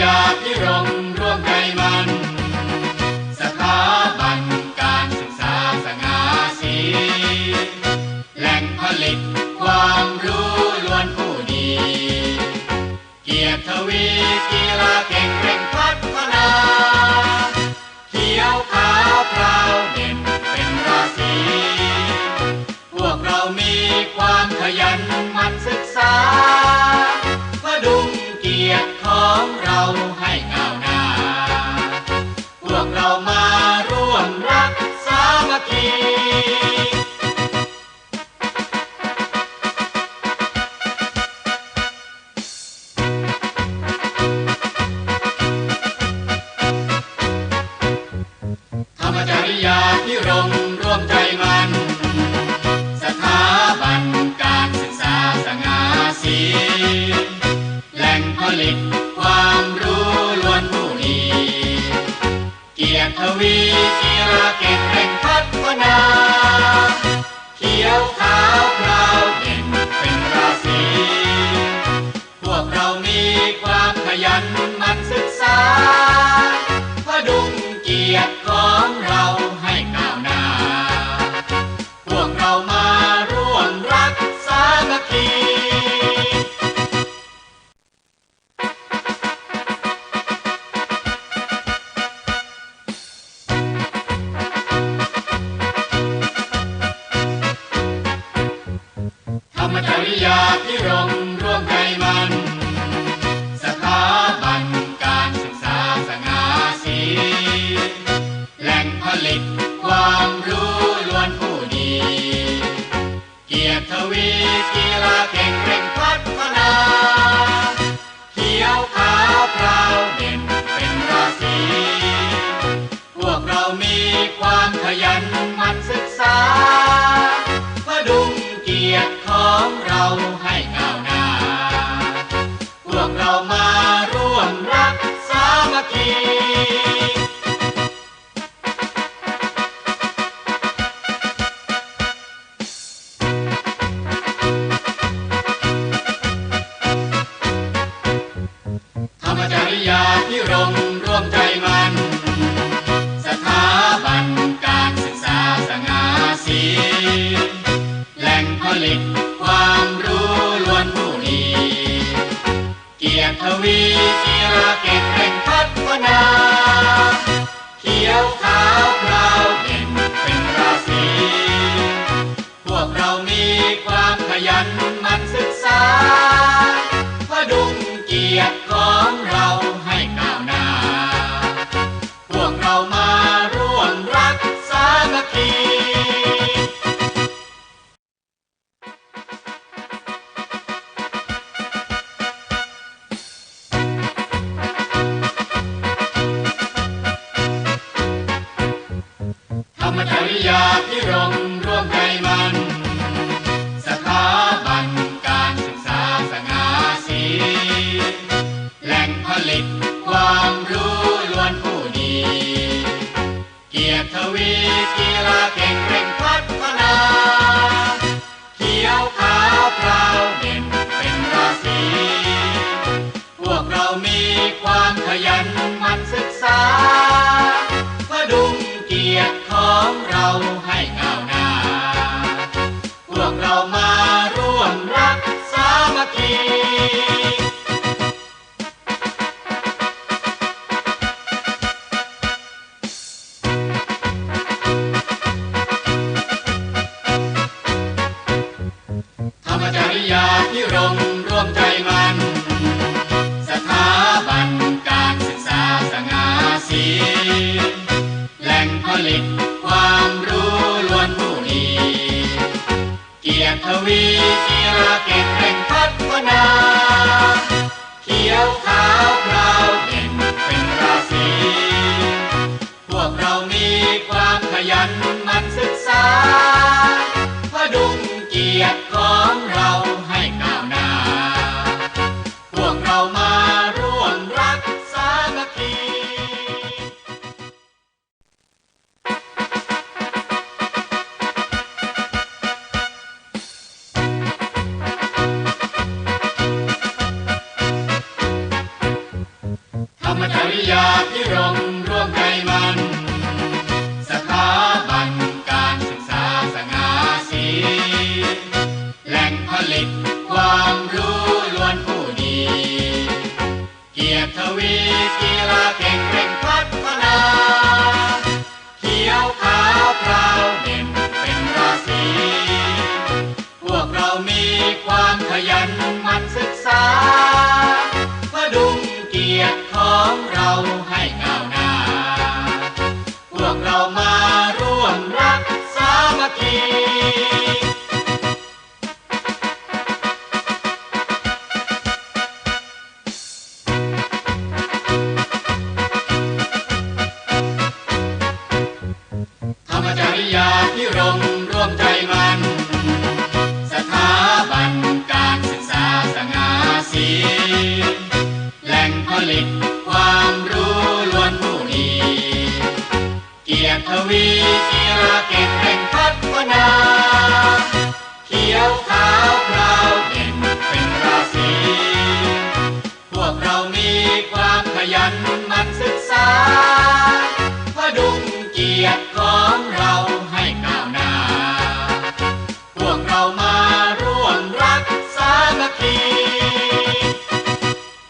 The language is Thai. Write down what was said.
ยาพิรมร่วมใจมัน สถาบันการศึกษาสง่าสีแหล่งผลิตความรู้ล้วนผู้ดี เกียรติวีกีฬาเก่งเร่งพัฒนาเขียวขาวพราวเด่นเป็นราศีพวกเรามีความขยันมันศึกษา ทวีกีรกิจแห่งพัฒนา ยาพิรมร่วมใจมัน สถาบันการศึกษาสงาสี แหล่งผลิตความรู้ล้วนผู้ดี เกียรติวีเกีย กียรติทวีกีรากิจแห่งพัฒนา เขียวขาว มจริยาพิรมร่วมใจมัน สถาบันการศึกษาสง่าสีแหล่งผลิตความรู้ล้วนผู้ดี เกียรติวีกีฬาเก่งเร่งพัฒนาเขียวขาวพราวเด่นเป็นราศีพวกเรามีความขยัน ร่วมใจมัน สถาบันการศึกษาสง่าสีแหล่งผลิตความรู้ล้วนผู้ดี เกียรติวีกีฬเก่งแห่งพัฒนา เขียวขาว พิรมร่วมใจมัน สถบันการศึกษาสง่าสีแหล่งผลิตความรู้ล้วนผู้ดี เกียรติทวีกีฬาเก่งเร่งพัฒนา เขียวขาวพาวเด่นเป็นราศีพวกเรามีความขยันมันศึกษา ร่วมใจมัน สถาบันการศึกษาสง่าสีแหล่งผลิตความรู้ล้วนผู้ดีเกียรติทวีกีราเก่งแห่งพัฒนาเขียว